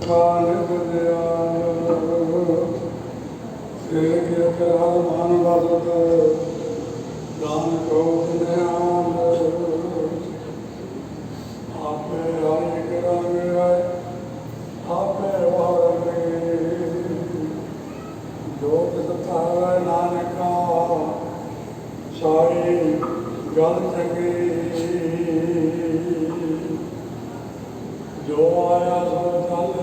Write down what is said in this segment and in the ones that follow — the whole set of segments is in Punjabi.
ਮਾਨਿਕ ਦਿਆਲ ਸੇ ਕੇ ਕਰਾ ਮਾਨ ਬਸਤ ਦਾਨ ਕੋ ਨਿਆਲ ਆਪੇ ਹਰਿ ਕਰਾਂਗੇ ਆਪੇ ਵਾਰਗੇ ਜੋ ਕਿਸ ਥਾਵੇ ਨਾਨਕਾ ਸਾਈ ਗੱਲ ਚੰਗੀ ਜੋ ਆਇਆ ਸੋ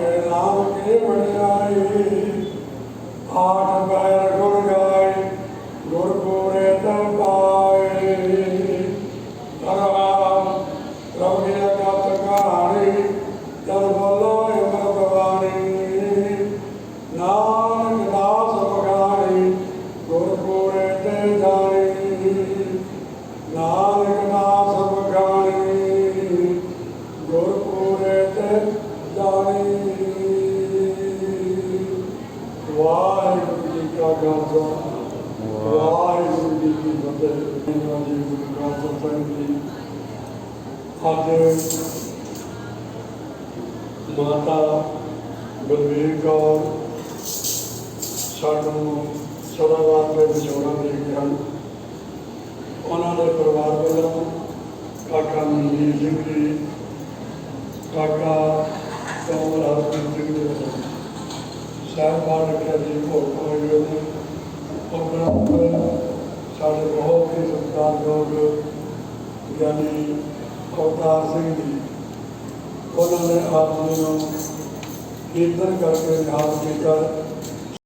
के नाम के बड़ाए आठ पैर गुड़ गाय गुड़ पूरे तब पाए भगवान प्रभु ਵਾਹਿਗੁਰੂ ਜੀ ਕਾ ਖਾਲਸਾ, ਵਾਹਿਗੁਰੂ ਜੀ ਕੀ ਫਤਿਹ। ਜੀ ਗੁਰੂ ਕਾ ਸਤਿ ਜੀ ਅੱਜ ਮਾਤਾ ਬਲਵੀਰ ਕੌਰ ਸਾਨੂੰ ਸਦਾ ਵਾਸਤੇ ਵਿਛੋੜਾ ਦੇ ਕੇ ਹਨ ਉਹਨਾਂ ਦੇ ਪਰਿਵਾਰ ਵੱਲੋਂ ਕਾਕਾ ਮਨਜੀਤ ਸਿੰਘ ਜੀ, ਕਾਕਾ ਕਮਲ ਹਰਪ੍ਰੀਤ ਸਿੰਘ ਜੀ ਸਾਹਿਬਾਨ ਰੱਖਿਆ ਜੀ, ਭੋਗ ਹੋਏ ਹੋਏ ਨੇ। ਸਾਡੇ ਬਹੁਤ ਹੀ ਲੋਕ, ਯਾਨੀ ਅਵਤਾਰ ਸਿੰਘ ਜੀ, ਉਹਨਾਂ ਨੇ ਆਪ ਜੀ ਨੂੰ ਕੀਰਤਨ ਕਰਕੇ ਯਾਦ ਕੀਤਾ।